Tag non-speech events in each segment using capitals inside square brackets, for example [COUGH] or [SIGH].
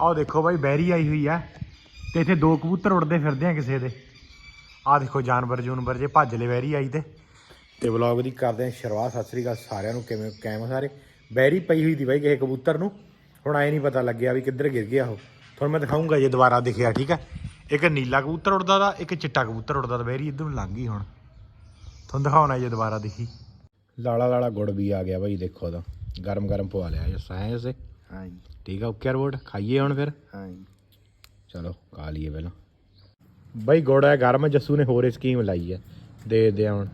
ਆਹ ਦੇਖੋ ਬਾਈ, ਬੈਰੀ ਆਈ ਹੋਈ ਆ। ਤੇ ਇੱਥੇ ਦੋ ਕਬੂਤਰ ਉੜਦੇ ਫਿਰਦੇ ਆ ਕਿਸੇ ਦੇ। ਆਹ ਦੇਖੋ, ਜਾਨਵਰ ਜੂਨਵਰ ਜੇ ਭੱਜ ਲੈ ਬੈਰੀ ਆਈ ਤੇ। ਤੇ ਵਲੌਗ ਦੀ ਕਰਦੇ ਆ ਸ਼ੁਰੂਆਤ। ਸਤਿ ਸ੍ਰੀ ਅਕਾਲ ਸਾਰਿਆਂ ਨੂੰ। ਕਿਵੇਂ ਕਾਇਮ ਸਾਰੇ? ਬੈਰੀ ਪਈ ਹੋਈ ਦੀ ਬਾਈ ਕਿਸੇ ਕਬੂਤਰ ਨੂੰ। ਹੁਣ ਐ ਨਹੀਂ ਪਤਾ ਲੱਗਿਆ ਵੀ ਕਿੱਧਰ ਗਿਰ ਗਿਆ ਉਹ। ਤੁਹਾਨੂੰ ਮੈਂ ਦਿਖਾਉਂਗਾ ਜੇ ਦੁਬਾਰਾ ਦਿਖਿਆ, ਠੀਕ ਹੈ ਇੱਕ ਨੀਲਾ ਕਬੂਤਰ ਉੜਦਾ ਦਾ, ਇੱਕ ਚਿੱਟਾ ਕਬੂਤਰ ਉੜਦਾ ਦਾ। ਬੈਰੀ ਇੱਧਰ ਨੂੰ ਲੰਘ ਗਈ ਹੁਣ। ਤੁਹਾਨੂੰ ਦਿਖਾਉਣਾ ਜੇ ਦੁਬਾਰਾ ਦਿਖੀ। ਲਾਲਾ ਲਾਲਾ ਗੁੜ ਵੀ ਆ ਗਿਆ ਬਾਈ, ਦੇਖੋ ਉਹਦਾ ਗਰਮ ਗਰਮ ਪਵਾ ਲਿਆ ਜੋ ਸਾਇ ਉਸੇ ਹਾਂ ਠੀਕ ਆ ਓਕੇ ਰਿਪੋਰਟ ਖਾਈਏ ਹੁਣ ਫਿਰ? ਹਾਂ ਜੀ ਚਲੋ ਖਾ ਲਈਏ ਪਹਿਲਾਂ। ਬਾਈ ਗੁੜ ਹੈ ਗਰਮ ਜੱਸੂ ਨੇ ਹੋਰ ਹੀ ਸਕੀਮ ਲਾਈ ਹੈ। ਦੇ ਦੇ ਹੁਣ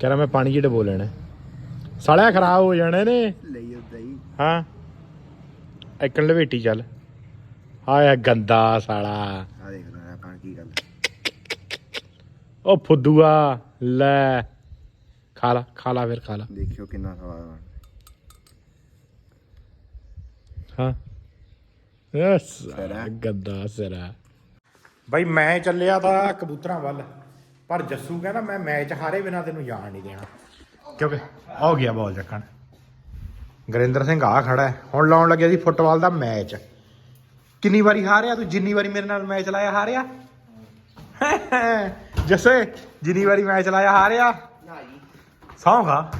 ਕਹਿੰਦਾ ਮੈਂ ਪਾਣੀ ਚ ਡਬੋ ਲੈਣਾ ਸਾਲਿਆ ਖਰਾਬ ਹੋ ਜਾਣੇ ਨੇ। ਲਈ ਉਦਾਂ ਹੀ। ਹਾਂ। ਇੱਕਣ ਲਵੇਟੀ ਚੱਲ। ਆਇਆ ਗੰਦਾ ਸਾਲਾ। ਆ ਦੇਖ ਲੈ ਕੀ ਗੱਲ। ਉਹ ਫੁੱਦੂਆ ਲੈ। ਖਾ ਲਾ ਖਾ ਲਾ ਫਿਰ ਖਾ ਲਾ। ਦੇਖਿਓ ਕਿੰਨਾ ਸਵਾਦ ਆ। ਹਾਂ। ਯਸ। ਗੰਦਾ ਸਿਰਾ। ਬਾਈ ਮੈਂ ਚੱਲਿਆ ਤਾਂ ਕਬੂਤਰਾਂ ਵੱਲ ਪਰ ਜੱਸੂ ਕਹਿੰਦਾ ਮੈਂ ਮੈਚ ਹਾਰੇ ਬਿਨਾ ਤੈਨੂੰ ਜਾਣ ਨਹੀਂ ਦੇਣਾ। ਕਿਉਂਕਿ ਆ ਗਿਆ ਬਾਲ ਚੱਕਣ। ਗੁਰਿੰਦਰ ਸਿੰਘ ਆ ਖੜਾ ਹੈ। ਹੁਣ ਲਾਉਣ ਲੱਗਿਆ ਸੀ ਫੁੱਟਬਾਲ ਦਾ ਮੈਚ। ਕਿੰਨੀ ਵਾਰੀ ਹਾਰਿਆ ਤੂੰ? ਜਿੰਨੀ ਵਾਰੀ ਮੇਰੇ ਨਾਲ ਮੈਚ ਲਾਇਆ ਹਾਰਿਆ? [LAUGHS] ਜੱਸੇ ਜਿੰਨੀ ਵਾਰੀ ਮੈਚ ਲਾਇਆ ਹਾਰਿਆ? ਨਾ ਜੀ ਸੌਂ ਖਾ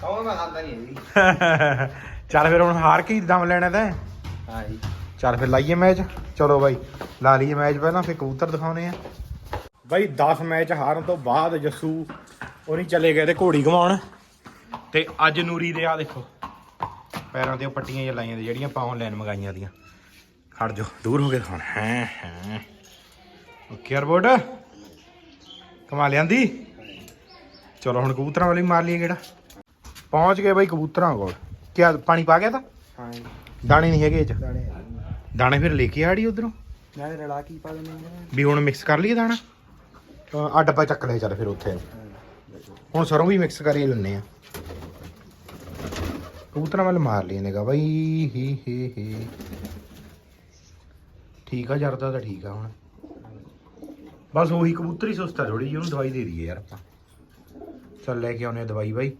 ਕੌਣ ਮੈਂ ਖਾਂਦਾ ਨਹੀਂ ਜੀ [LAUGHS] ਚੱਲ ਫਿਰ ਹੁਣ ਹਾਰ ਕੇ ਹੀ ਦਮ ਲੈਣਾ ਤੈਂ। ਹਾਂ ਜੀ ਚੱਲ ਫਿਰ ਲਾਈਏ ਮੈਚ। ਚਲੋ ਬਾਈ ਲਾ ਲਈਏ ਮੈਚ ਪਹਿਲਾਂ ਫਿਰ ਕਬੂਤਰ ਦਿਖਾਉਣੇ ਆ ਬਾਈ 10 ਮੈਚ ਹਾਰਨ ਤੋਂ ਬਾਅਦ ਜੱਸੂ ਉਹਨੀ ਚਲੇ ਗਏ ਤੇ ਘੋੜੀ ਘਮਾਉਣ। ਤੇ ਅੱਜ ਨੂਰੀ ਦੇ ਆ ਦੇਖੋ ਪੈਰਾਂ ਤੇ ਉਹ ਪੱਟੀਆਂ ਜਿਹੀਆਂ ਲਾਈਆਂ ਜਿਹੜੀਆਂ ਪਾਉਣ ਲੈਣ ਮਗਾਈਆਂ ਦੀਆਂ। ਖੜ ਜਾ ਦੂਰ ਹੋ ਕੇ ਦਿਖਾਉਣ। ਹੈ ਹੈ। ਓਕੇ ਰਬੋਟ ਕਮਾ ਲਿਆਂਦੀ ਚਲੋ ਹੁਣ ਕਬੂਤਰਾਂ ਵਾਲੀ ਮਾਰ ਲਈਏ ਕਿਹੜਾ ਪਹੁੰਚ ਗਏ ਬਾਈ ਕਬੂਤਰਾਂ ਕੋਲ। ਕਿਆ ਪਾਣੀ ਪਾ ਗਿਆ ਤਾਂ? ਹਾਂ ਜੀ ਦਾਣੇ ਨਹੀਂ ਹੈਗੇ ਇਹ ਚ? ਦਾਣੇ ਦਾਣੇ ਫਿਰ ਲੈ ਕੇ ਆੜੀ ਉਧਰੋਂ? ਨਾਲੇ ਰਲਾ ਕੀ ਪਾ ਦਿੰਦੇ ਨੇ ਵੀ ਹੁਣ ਮਿਕਸ ਕਰ ਲਈਏ ਦਾਣਾ? ਅਹ ਅੱਡ ਪਾ ਚੱਕ ਲੈ ਚੱਲ ਫਿਰ ਉੱਥੇ। ਹੁਣ ਸਰੋਂ ਵੀ ਮਿਕਸ ਕਰ ਲੈਣੇ ਆ। ਕਬੂਤਰਾਂ ਵੱਲ ਮਾਰ ਲਈ ਨੇਗਾ ਬਾਈ ਹੀ ਹੀ ਹੀ। ਠੀਕ ਆ ਜਰਦਾ ਤਾਂ ਠੀਕ ਆ ਹੁਣ। ਬਸ ਉਹੀ ਕਬੂਤਰੀ ਸੁਸਤਾ ਥੋੜੀ ਜਿਹੀ ਉਹਨੂੰ ਦਵਾਈ ਦੇ ਦਈਏ ਯਾਰ ਆਪਾਂ। ਚੱਲ ਲੈ ਕੇ ਆਉਨੇ ਆ ਦਵਾਈ ਬਾਈ।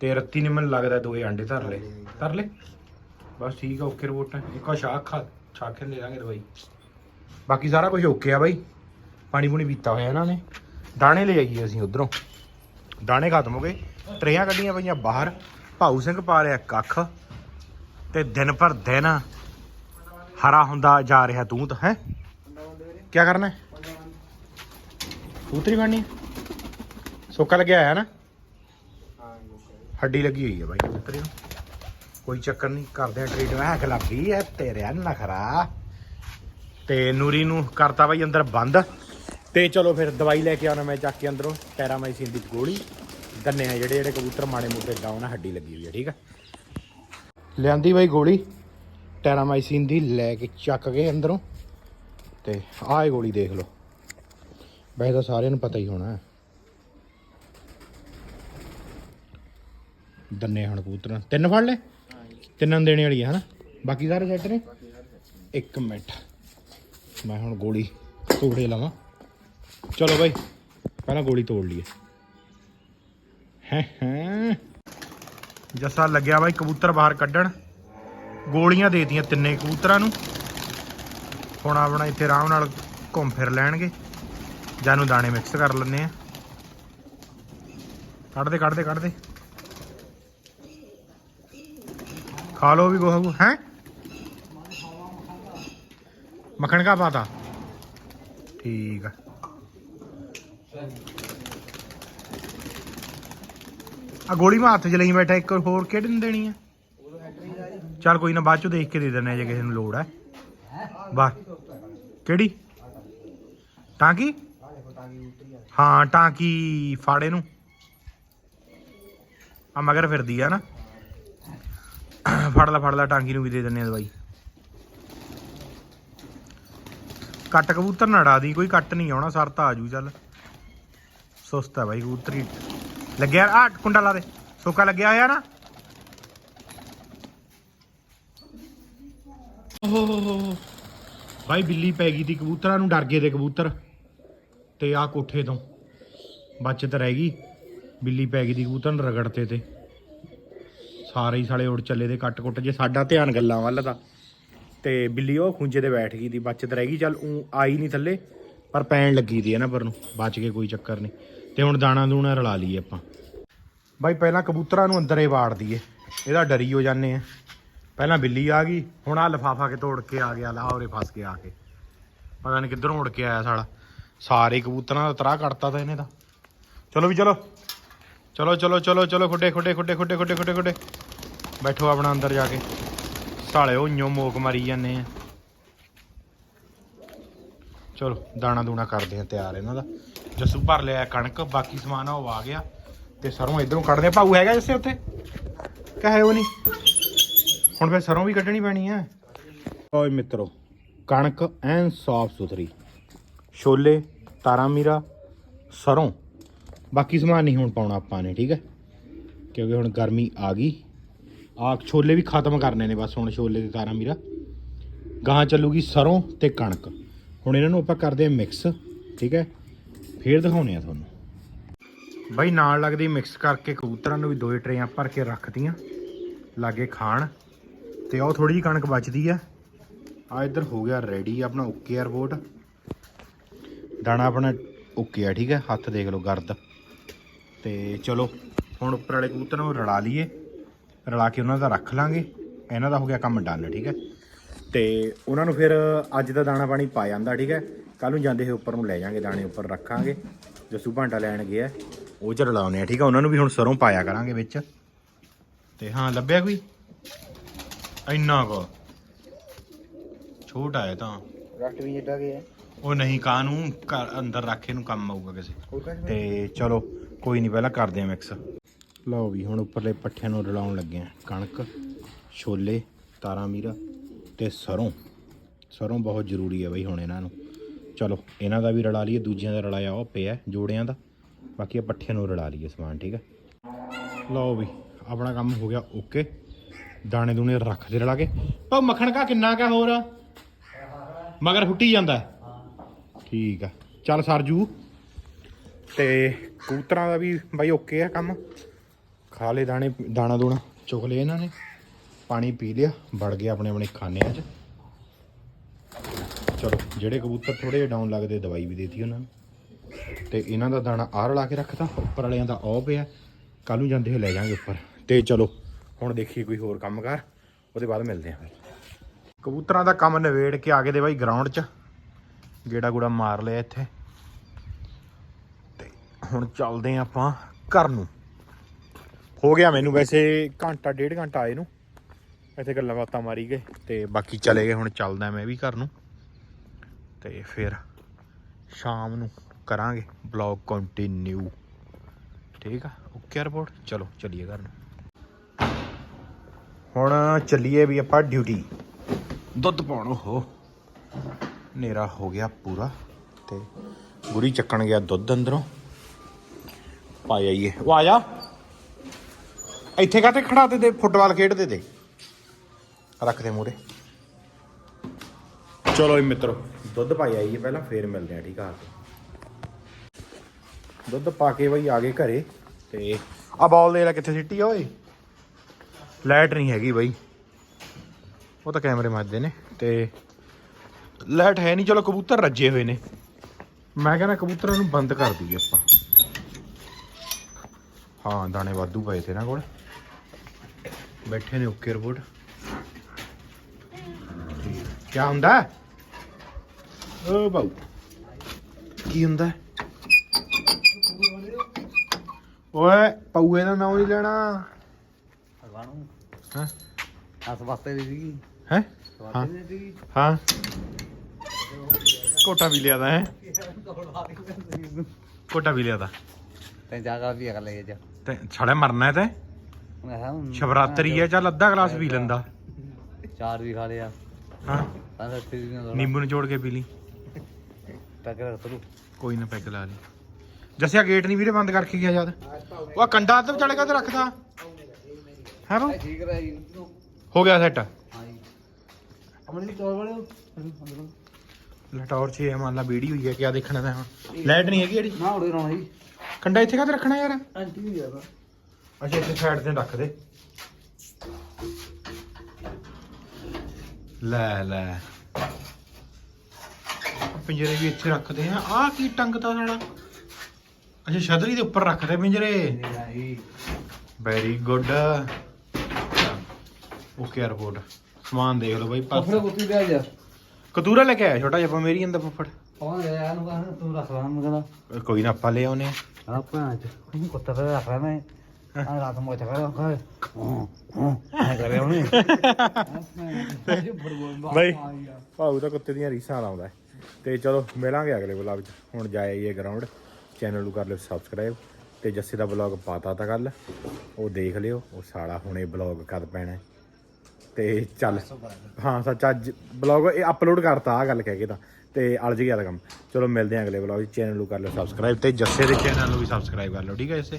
ਤੇ ਰੱਤੀ ਨੇ ਮੈਨੂੰ ਲੱਗਦਾ ਦੋਏ ਆਂਡੇ ਧਰ ਲੈ ਧਰ ਲੈ ਬਸ ਠੀਕ ਆ ਓਕੇ ਰਿਪੋਰਟ ਇੱਕ ਆ ਸ਼ਾਖ ਖਾ ਛਾਕ ਕੇ ਲੈ ਲਾਂਗੇ ਦਵਾਈ। ਬਾਕੀ ਸਾਰਾ ਕੁਝ ਓਕੇ ਆ ਬਾਈ। ਪਾਣੀ ਪੂਣੀ ਪੀਤਾ ਹੋਇਆ ਇਹਨਾਂ ਨੇ। ਦਾਣੇ ਲੈ ਆਈਏ ਅਸੀਂ ਉਧਰੋਂ। ਦਾਣੇ ਖਤਮ ਹੋ ਗਏ। ਟਰੇਆਂ ਕੱਢੀਆਂ ਪਈਆਂ ਬਾਹਰ। ਭਾਊ ਸਿੰਘ ਪਾ ਲਿਆ ਕੱਖ। ਤੇ ਦਿਨ ਪਰ ਦਿਨ ਹਰਾ ਹੁੰਦਾ ਜਾ ਰਿਹਾ ਤੂੰ ਤਾਂ ਹੈ? ਕੀ ਕਰਨਾ ਹੈ? ਕਬੂਤਰੀ ਬਣਨੀ ਸੋਕਾ ਲੱਗਿਆ ਹੋਇਆ ਨਾ? ਹੱਡੀ ਲੱਗੀ ਹੋਈ ਹੈ ਬਾਈ ਕਬੂਤਰ ਨੂੰ। ਕੋਈ ਚੱਕਰ ਨਹੀਂ, ਕਰਦੇ ਆ ਟ੍ਰੀਟ ਮੈਂ ਖਲਾਬੀ ਹੈ ਤੇਰੇ ਨਖਰਾ ਤੇ ਨੂਰੀ ਨੂੰ ਕਰਤਾ ਬਾਈ ਅੰਦਰ ਬੰਦ। ਤੇ ਚਲੋ ਫਿਰ ਦਵਾਈ ਲੈ ਕੇ ਆਉਣਾ ਮੈਂ ਚੱਕ ਕੇ ਅੰਦਰੋਂ ਟੈਰਾਮਾਈਸਿਨ ਦੀ ਗੋਲੀ। ਗੰਨੇ ਆ ਜਿਹੜੇ ਜਿਹੜੇ ਕਬੂਤਰ ਮਾੜੇ ਮੋਟੇ ਡਾਊਨ ਆ ਹੱਡੀ ਲੱਗੀ ਹੋਈ ਹੈ ਠੀਕ ਆ? ਲਿਆਂਦੀ ਬਾਈ ਗੋਲੀ। ਟੈਰਾਮਾਈਸਿਨ ਦੀ ਲੈ ਕੇ ਚੱਕ ਕੇ ਅੰਦਰੋਂ। ਤੇ ਆਹ ਗੋਲੀ ਦੇਖ ਲਓ। ਵੈਸੇ ਤਾਂ ਸਾਰਿਆਂ ਨੂੰ ਪਤਾ ਹੀ ਹੋਣਾ। ਦੰਨੇ ਹਣ ਕਬੂਤਰਾਂ। ਤਿੰਨ ਫੜ ਲੈ ਤਿੰਨਾਂ ਨੂੰ ਦੇਣੇ ਵਾਲੀ ਆ, ਹਨਾ? ਬਾਕੀ ਸਾਰੇ ਸੈੱਟ ਨੇ? ਇੱਕ ਮਿੰਟ। ਮੈਂ ਹੁਣ ਗੋਲੀ ਤੋੜੇ ਲਵਾਂ। ਚਲੋ ਬਾਈ, ਪਹਿਲਾਂ ਗੋਲੀ ਤੋੜ ਲਈਏ। ਹੈ ਹੈ? ਜੱਸਾ ਲੱਗਿਆ ਬਾਈ ਕਬੂਤਰ ਬਾਹਰ ਕੱਢਣ। ਗੋਲੀਆਂ ਦੇਤੀਆਂ ਤਿੰਨੇ ਕਬੂਤਰਾਂ ਨੂੰ। ਹੁਣ ਆਪਣਾ ਇੱਥੇ ਆਰਾਮ ਨਾਲ ਘੁੰਮ ਫਿਰ ਲੈਣਗੇ। ਜਾਨੂੰ ਦਾਣੇ ਮਿਕਸ ਕਰ ਲੈਣੇ ਆ। ਕੱਢ ਦੇ ਕੱਢ ਦੇ ਕੱਢ ਦੇ। ਖਾ ਲੋ ਵੀ ਗੋਹੂ ਹੈ? ਮੱਖਣ ਕਾ ਪਾਤਾ? ਠੀਕ ਆ। ਆ ਗੋਲੀ ਮੈਂ ਹੱਥ 'ਚ ਲਈ ਬੈਠਾ, ਇੱਕ ਹੋਰ ਕਿਹੜੇ ਨੂੰ ਦੇਣੀ ਆ? ਚੱਲ ਕੋਈ ਨਾ, ਬਾਅਦ ਚ ਦੇਖ ਕੇ ਦੇ ਦਿੰਦੇ ਆ ਜੇ ਕਿਸੇ ਨੂੰ ਲੋੜ ਹੈ ਵਾਹ ਕਿਹੜੀ? ਟਾਂਕੀ? ਹਾਂ, ਟਾਂਕੀ ਫਾੜੇ ਨੂੰ। ਆ ਮਗਰ ਫਿਰਦੀ ਆ ਨਾ। ਫੜ ਲੈ ਫੜ ਲੈ ਟਾਂਕੀ ਨੂੰ ਵੀ ਦੇ ਦਿੰਨੇ ਆ ਦਵਾਈ। ਕੱਟ ਕਬੂਤਰ ਨਾ ਡਾ ਦੀ, ਕੋਈ ਕੱਟ ਨਹੀਂ ਆਉਣਾ, ਸਰ ਤਾਂ ਆਜੂ ਚੱਲ। ਸੁਸਤ ਹੈ ਬਾਈ ਕਬੂਤਰੀ। ਲੱਗਿਆ, ਆ ਕੁੰਡਾ ਲਾ ਦੇ, ਸੋਕਾ ਲੱਗਿਆ ਹੋਇਆ ਨਾ। ਓਹ ਬਾਈ ਬਿੱਲੀ ਪੈ ਗਈ ਤੀ ਕਬੂਤਰਾਂ ਨੂੰ, ਡਰ ਗਏ ਤੇ ਕਬੂਤਰ। ਤੇ ਆ ਕੋਠੇ ਤੋਂ ਬਚਤ ਰਹਿ ਗਈ। ਬਿੱਲੀ ਪੈ ਗਈ ਦੀ ਕਬੂਤਰ ਨੂੰ ਰਗੜਤੇ ਤੇ। ਸਾਰੇ ਹੀ ਸਾਲੇ ਉੜ ਚੱਲੇ ਦੇ ਕੱਟ ਕੁੱਟ ਜੇ, ਸਾਡਾ ਧਿਆਨ ਗੱਲਾਂ ਵੱਲ ਤਾਂ ਤੇ ਬਿੱਲੀ ਉਹ ਖੁੰਝੇ ਤੇ ਬੈਠ ਗਈ ਦੀ, ਬਚਤ ਰਹਿ ਗਈ, ਚੱਲ ਉਹ ਆਈ ਨਹੀਂ ਥੱਲੇ, ਪਰ ਪੈਣ ਲੱਗੀ ਦੀ ਹੈ ਨਾ ਪਰ ਨੂੰ, ਬਚ ਕੇ ਕੋਈ ਚੱਕਰ ਨਹੀਂ ਤੇ ਹੁਣ ਦਾਣਾ ਦੂਣਾ ਰਲਾ ਲਈਏ ਆਪਾਂ। ਬਾਈ, ਪਹਿਲਾਂ ਕਬੂਤਰਾਂ ਨੂੰ ਅੰਦਰੇ ਹੀ ਵਾੜ ਦਈਏ, ਇਹਦਾ ਡਰੀ ਹੋ ਜਾਂਦੇ ਆ। ਪਹਿਲਾਂ ਬਿੱਲੀ ਆ ਗਈ, ਹੁਣ ਆ ਲਫਾਫਾ ਕੇ ਤੋੜ ਕੇ ਆ ਗਿਆ ਲਾ ਉਰੇ ਫਸ ਕੇ ਆ ਕੇ। ਪਤਾ ਨਹੀਂ ਕਿੱਧਰੋਂ ਉੜ ਕੇ ਆਇਆ ਸਾਲਾ। ਸਾਰੇ ਕਬੂਤਰਾਂ ਦਾ ਤਰਾ ਕੱਟਤਾ ਤਾਂ ਇਹਨੇ ਤਾਂ। ਚਲੋ ਵੀ ਚਲੋ। ਚਲੋ ਚਲੋ ਚਲੋ ਚਲੋ, ਖੁੱਡੇ ਖੁੱਡੇ ਖੁੱਡੇ ਖੁੱਡੇ ਖੁੱਡੇ ਖੁੱਡੇ ਖੁੱਡੇ। ਬੈਠੋ ਆਪਣਾ ਅੰਦਰ ਜਾ ਕੇ। ਸਾਲੇ ਉਹ ਇੰਨੋ ਮੋਕ ਮਾਰੀ ਜਾਂਦੇ ਆ। ਚਲੋ, ਦਾਣਾ ਦੂਣਾ ਕਰਦੇ ਆ, ਤਿਆਰ ਇਹਨਾਂ ਦਾ। ਜਸੂ ਭਰ ਲਿਆ ਕਣਕ, ਬਾਕੀ ਸਮਾਨ ਆ, ਉਹ ਆ ਗਿਆ। ਤੇ ਸਰੋਂ ਇਧਰੋਂ ਕੱਢਦੇ ਆ। ਭਾਊ ਹੈਗਾ ਜੱਸੇ ਉੱਥੇ? ਕਹੇ ਉਹ ਨਹੀਂ। ਹੁਣ ਫਿਰ ਸਰੋਂ ਵੀ ਕੱਢਣੀ ਪੈਣੀ ਆ। ਓਏ ਮਿੱਤਰੋ, ਕਣਕ ਐਨ ਸਾਫ਼ ਸੁਥਰੀ। ਛੋਲੇ, ਤਾਰਾ ਮੀਰਾ, ਸਰੋਂ। ਬਾਕੀ ਸਮਾਨ ਨਹੀਂ ਹੁਣ ਪਾਉਣਾ ਆਪਾਂ ਨੇ, ਠੀਕ ਹੈ? ਕਿਉਂਕਿ ਹੁਣ ਗਰਮੀ ਆ ਗਈ। ਆ ਛੋਲੇ ਵੀ ਖਤਮ ਕਰਨੇ ਨੇ ਬਸ ਹੁਣ ਛੋਲੇ ਤੇ ਤਾਰਾ ਮੀਰਾ। ਗਾਂ ਚੱਲੂਗੀ ਸਰੋਂ ਤੇ ਕਣਕ। ਹੁਣ ਇਹਨਾਂ ਨੂੰ ਆਪਾਂ ਕਰਦੇ ਆ ਮਿਕਸ ਠੀਕ ਹੈ? ਫੇਰ ਦਿਖਾਉਨੇ ਆ ਤੁਹਾਨੂੰ। ਬਾਈ ਨਾਲ ਲੱਗਦੀ ਮਿਕਸ ਕਰਕੇ ਕਬੂਤਰਾਂ ਨੂੰ ਵੀ ਦੋਏ ਟਰੇਆਂ ਭਰ ਕੇ ਰੱਖਤੀਆਂ। ਲਾਗੇ ਖਾਣ। ਤੇ ਉਹ ਥੋੜੀ ਜਿਹੀ ਕਣਕ ਬਚਦੀ ਆ। ਆ ਇੱਧਰ ਹੋ ਗਿਆ ਰੈਡੀ ਆਪਣਾ ਓਕੇ ਰਿਪੋਰਟ ਦਾਣਾ ਆਪਣਾ ਓਕੇ ਆ, ਠੀਕ ਹੈ? ਹੱਥ ਦੇਖ ਲਓ ਗਰਦ। ਤੇ ਚਲੋ, ਹੁਣ ਉੱਪਰ ਵਾਲੇ ਕਬੂਤਰ ਨੂੰ ਰਲਾ ਲਈਏ। ਰਲਾ ਕੇ ਉਹਨਾਂ ਦਾ ਰੱਖ ਲਾਂਗੇ। ਇਹਨਾਂ ਦਾ ਹੋ ਗਿਆ ਕੰਮ ਡਨ ਠੀਕ ਹੈ। ਤੇ ਉਹਨਾਂ ਨੂੰ ਫਿਰ ਅੱਜ ਦਾ ਦਾਣਾ ਪਾਣੀ ਪਾ ਜਾਂਦਾ ਠੀਕ ਹੈ। ਕੱਲ ਨੂੰ ਜਾਂਦੇ ਹੋਏ ਉੱਪਰ ਨੂੰ ਲੈ ਜਾਾਂਗੇ ਦਾਣੇ ਉੱਪਰ ਰੱਖਾਂਗੇ। ਜਸੂ ਭਾਂਡਾ ਲੈਣ ਗਿਆ ਉਹ ਚ ਰਲਾਉਨੇ ਆ ਠੀਕ ਹੈ। ਉਹਨਾਂ ਨੂੰ ਵੀ ਹੁਣ ਸਰੋਂ ਪਾਇਆ ਕਰਾਂਗੇ ਵਿੱਚ। ਤੇ ਹਾਂ ਲੱਭਿਆ ਕੋਈ? ਇੰਨਾ ਕੋ। ਛੋਟਾ ਹੈ ਤਾਂ। ਰੱਟ ਵੀ ਜਿੱਡਾ ਗਿਆ ਉਹ ਨਹੀਂ ਕਾਨੂੰ ਘਰ ਅੰਦਰ ਰੱਖੇ ਨੂੰ ਕੰਮ ਆਊਗਾ ਕਿਸੇ। ਤੇ ਚਲੋ ਕੋਈ ਨਹੀਂ ਪਹਿਲਾਂ ਕਰਦੇ ਆ ਮਿਕਸ ਲਓ ਵੀ ਹੁਣ ਉੱਪਰਲੇ ਪੱਠਿਆਂ ਨੂੰ ਰਲਾਉਣ ਲੱਗੇ ਆ ਕਣਕ, ਛੋਲੇ, ਤਾਰਾ ਮੀਰਾ ਤੇ ਸਰੋਂ। ਸਰੋਂ ਬਹੁਤ ਜ਼ਰੂਰੀ ਹੈ ਬਈ ਹੁਣ ਇਹਨਾਂ ਨੂੰ। ਚਲੋ, ਇਹਨਾਂ ਦਾ ਵੀ ਰਲਾ ਲਈਏ, ਦੂਜਿਆਂ ਦਾ ਰਲਾਇਆ ਉਹ ਪਿਆ ਜੋੜਿਆਂ ਦਾ। ਬਾਕੀ ਆ ਪੱਠਿਆਂ ਨੂੰ ਰਲਾ ਲਈਏ ਸਮਾਨ, ਠੀਕ ਹੈ? ਲਓ ਵੀ, ਆਪਣਾ ਕੰਮ ਹੋ ਗਿਆ, ਓਕੇ। ਦਾਣੇ ਦੂਣੇ ਰੱਖ ਦੇ ਰਲਾ ਕੇ। ਪਰ ਮੱਖਣ ਕਾ, ਕਿੰਨਾ ਕਾ ਹੋਰ? ਮਗਰ ਫੁੱਟੀ ਜਾਂਦਾ ਠੀਕ ਆ ਚੱਲ ਸਰਜੂ। ਤੇ ਕਬੂਤਰਾਂ ਦਾ ਵੀ ਬਾਈ ਓਕੇ ਆ ਕੰਮ। ਖਾ ਲਏ ਦਾਣੇ, ਦਾਣਾ ਦੂਣਾ, ਚੁੱਕ ਲਏ ਇਹਨਾਂ ਨੇ। ਪਾਣੀ ਪੀ ਲਿਆ, ਵੜ ਗਏ ਆਪਣੇ ਆਪਣੇ ਖਾਨਿਆਂ 'ਚ। ਚਲੋ, ਜਿਹੜੇ ਕਬੂਤਰ ਥੋੜੇ ਜਿਹਾ ਡਾਊਨ ਲੱਗਦੇ, ਦਵਾਈ ਵੀ ਦੇਤੀ ਉਹਨਾਂ ਨੂੰ। ਤੇ ਇਹਨਾਂ ਦਾ ਦਾਣਾ ਆਹ ਲਾ ਕੇ ਰੱਖਤਾ, ਉੱਪਰ ਵਾਲਿਆਂ ਦਾ ਉਹ ਪਿਆ। ਕੱਲ ਨੂੰ ਜਾਂਦੇ ਹੋਏ ਲੈ ਜਾਾਂਗੇ ਉੱਪਰ। ਤੇ ਚਲੋ, ਹੁਣ ਦੇਖੀਏ ਕੋਈ ਹੋਰ ਕੰਮ ਕਰ ਉਹਦੇ ਬਾਅਦ ਮਿਲਦੇ ਆਂ। ਫਿਰ ਕਬੂਤਰਾਂ ਦਾ ਕੰਮ ਨਵੇੜ ਕੇ ਆ ਗਏ ਦੇ ਬਾਈ ਗਰਾਊਂਡ 'ਚ। ਗੇੜਾ ਗੂੜਾ ਮਾਰ ਲਿਆ ਇੱਥੇ। ਤੇ ਹੁਣ ਚੱਲਦੇ ਆਂ ਆਪਾਂ ਘਰ ਨੂੰ। ਹੋ ਗਿਆ ਮੈਨੂੰ ਵੈਸੇ ਘੰਟਾ, ਡੇਢ ਘੰਟਾ ਆਏ ਨੂੰ। ਇੱਥੇ ਗੱਲਾਂ ਬਾਤਾਂ ਮਾਰੀ ਗਏ ਤੇ ਬਾਕੀ ਚਲੇ ਗਏ, ਹੁਣ ਚੱਲਦਾ ਮੈਂ ਵੀ ਘਰ ਨੂੰ। ਤੇ ਫਿਰ ਸ਼ਾਮ ਨੂੰ ਕਰਾਂਗੇ ਬਲੌਗ ਕੰਟੀਨਿਊ ਠੀਕ ਆ? ਓਕੇ ਰਿਪੋਰਟ ਚਲੋ, ਚੱਲੀਏ ਘਰ ਨੂੰ। ਹੁਣ ਚੱਲੀਏ ਵੀ ਆਪਾਂ ਡਿਊਟੀ ਦੁੱਧ ਪਾਉਣ ਹੋ ਹਨੇਰਾ ਹੋ ਗਿਆ ਪੂਰਾ ਤੇ ਗੁਰੀ ਚੱਕਣ ਗਿਆ ਦੁੱਧ ਅੰਦਰੋਂ। ਪਾ ਜਾਈਏ ਉਹ ਆ ਜਾ। ਇੱਥੇ ਕਾਤੇ ਖੜਾ ਤੇ ਦੇ ਫੁੱਟਬਾਲ ਖੇਡਦੇ ਤੇ ਰੱਖ ਦੇ ਮੂਰੇ ਚਲੋ ਜੀ ਮਿੱਤਰੋ ਦੁੱਧ ਪਾਈ ਆਈਏ ਪਹਿਲਾਂ ਫੇਰ ਮਿਲਦੇ ਆ ਠੀਕ ਆ। ਦੁੱਧ ਪਾ ਕੇ ਬਈ ਆ ਗਏ ਘਰੇ ਤੇ ਆ ਬਾਲ ਦੇ ਲੈ ਕਿੱਥੇ ਸਿੱਟੀ ਆ ਓਏ? ਲਾਈਟ ਨਹੀਂ ਹੈਗੀ ਬਈ। ਉਹ ਤਾਂ ਕੈਮਰੇ ਮੱਜਦੇ ਨੇ ਤੇ ਲਾਈਟ ਹੈ ਨਹੀਂ ਚਲੋ ਕਬੂਤਰ ਰੱਜੇ ਹੋਏ ਨੇ। ਮੈਂ ਕਹਿੰਦਾ ਕਬੂਤਰਾਂ ਨੂੰ ਬੰਦ ਕਰ ਦਈਏ ਆਪਾਂ। ਹਾਂ ਦਾਣੇ ਵਾਧੂ ਪਏ ਤੇ ਨਾ ਕੋਲ। ਬੈਠੇ ਨੇ ਓਕੇ ਰਿਪੋਰਟ। ਕੀ ਹੁੰਦਾ? ਓ ਬਾਊ। ਕੀ ਹੁੰਦਾ? ਓਏ ਪਊਏ ਦਾ ਨਾਮ ਨਹੀਂ ਲੈਣਾ। ਹਰਵਾਣੂ ਹਾਂ? ਹੱਸ ਵਾਸਤੇ ਦੀ ਸੀਗੀ। ਹੈ? ਹਾਂ। ਹਾਂ। ਕੋਟਾ ਵੀ ਲਿਆਦਾ ਹੈ? ਕੋਟਾ ਵੀ ਲਿਆਦਾ। ਤੈਂ ਜਾ ਕੇ ਵੀ ਅਗਲੇ ਜਾ। ਤੇ ਛੜੇ ਮਰਨਾ ਹੈ ਤੇ? ਮੈਂ ਸ਼ਿਵਰਾਤਰੀ ਹੈ ਚੱਲ ਅੱਧਾ ਗਲਾਸ ਪੀ ਲੈਂਦਾ। ਚਾਰ ਵੀ ਖਾ ਲਿਆ ਹਾਂ। ਤਾਂ ਸੱਤੀ ਦੀ ਨਾ ਨਿੰਬੂ ਨਿਚੋੜ ਕੇ ਪੀ ਲਈ। ਟੱਕ ਰੱਖ ਤਰੂ ਕੋਈ ਨਾ ਪੈਗ ਲਾ ਲਈ। ਜੱਸਿਆ ਗੇਟ ਨਹੀਂ ਵੀਰੇ ਬੰਦ ਕਰਕੇ ਗਿਆ ਜਦ ਉਹ ਆਹ ਕੰਡਾ ਅੱਧ ਵਿਚਾਲੇ ਕਾ ਤੇ ਰੱਖਦਾ? ਹੈ ਬੋ ਠੀਕ ਰਹੀ ਹੋ ਗਿਆ ਸੈੱਟ। ਹਾਂ ਜੀ। ਅਮਨ ਜੀ ਚੌਲ ਵਾਲੇ ਅੰਦਰੋਂ ਲਟੌਰ 'ਚ ਇਹ ਮੰਨ ਲਾ ਵੀਡੀਓ ਹੋਈ ਹੈ ਕਿਆ ਦੇਖਣਾ ਤਾਂ ਹੁਣ। ਲਾਈਟ ਨਹੀਂ ਹੈਗੀ ਜਿਹੜੀ ਨਾ ਉੜੇ ਰੋਣਾ ਜੀ ਕੰਡਾ ਇੱਥੇ ਕਾ ਤੇ ਰੱਖਣਾ ਯਾਰ? ਆਂਟੀ ਵੀ ਆ ਅੱਛਾ ਇੱਥੇ ਸਾਈਡ ਤੇ ਰੱਖ ਦੇ। ਲੈ ਲੈ। ਪਿੰਜਰੇ ਵੀ ਇੱਥੇ ਰੱਖਦੇ ਆ। ਆਹ ਕੀ ਟੰਗਤਾ ਸਾਡਾ ਅੱਛਾ ਛਤਰੀ ਦੇ ਉੱਪਰ ਰੱਖਦੇ ਪਿੰਜਰੇ। ਵੈਰੀ ਗੁੱਡ ਓਕੇ ਰਿਪੋਰਟ ਸਮਾਨ ਦੇਖ ਲਓ ਬਾਈ ਪਾਸ ਕੁੱਤੀ ਪਿਆ ਜਾ। ਕਤੂਰਾ ਲੈ ਕੇ ਆਇਆ ਛੋਟਾ ਜਿਹਾ ਮੇਰੀ ਅੰਦਰ ਫੁੱਫੜ। ਲੈ ਆਇਆ? ਨੂੰ ਕਹਿੰਦਾ ਤੂੰ ਰੱਖ ਲਾ ਮੈਂ ਕਹਿੰਦਾ। ਕੋਈ ਨਾ ਆਪਾਂ ਲੈ ਆਉਨੇ ਆ ਆ ਭਾਂ ਚ। ਇਹਨੂੰ ਕੁੱਤਾ ਕਰ ਕਰ ਕਰੇ ਬਾਈ ਭਾਊ ਤਾਂ ਕੁੱਤੇ ਦੀਆਂ ਰੀਸਾਂ ਲਾਉਂਦਾ ਹੈ। ਤੇ ਚਲੋ ਮਿਲਾਂਗੇ ਅਗਲੇ ਵਲੌਗ 'ਚ ਹੁਣ ਜਾਏ ਇਹ ਗਰਾਊਂਡ ਚੈਨਲ ਨੂੰ ਕਰ ਲਿਓ ਸਬਸਕ੍ਰਾਈਬ ਤੇ ਜੱਸੇ ਦਾ ਵਲੌਗ ਪਾਤਾ ਤਾਂ ਕੱਲ ਉਹ ਦੇਖ ਲਿਓ ਉਹ ਸਾਲਾ ਹੁਣੇ ਵਲੌਗ ਕਦ ਪੈਣਾ ਹੈ। ਤੇ ਚੱਲ ਹਾਂ ਸੱਚ ਅੱਜ ਵਲੌਗ ਇਹ ਅਪਲੋਡ ਕਰਤਾ ਆ ਗੱਲ ਕਹਿ ਕੇ ਤਾਂ ਤੇ ਅਲਝ ਗਿਆ ਦਾ ਕੰਮ ਚਲੋ ਮਿਲਦੇ ਆਂ ਅਗਲੇ ਵਲੌਗ 'ਚ ਚੈਨਲ ਨੂੰ ਕਰ ਲਿਓ ਸਬਸਕ੍ਰਾਈਬ ਤੇ ਜੱਸੇ ਦੇ ਚੈਨਲ ਨੂੰ ਵੀ ਸਬਸਕ੍ਰਾਈਬ ਕਰ ਲਓ ਠੀਕ ਹੈ ਜੱਸੇ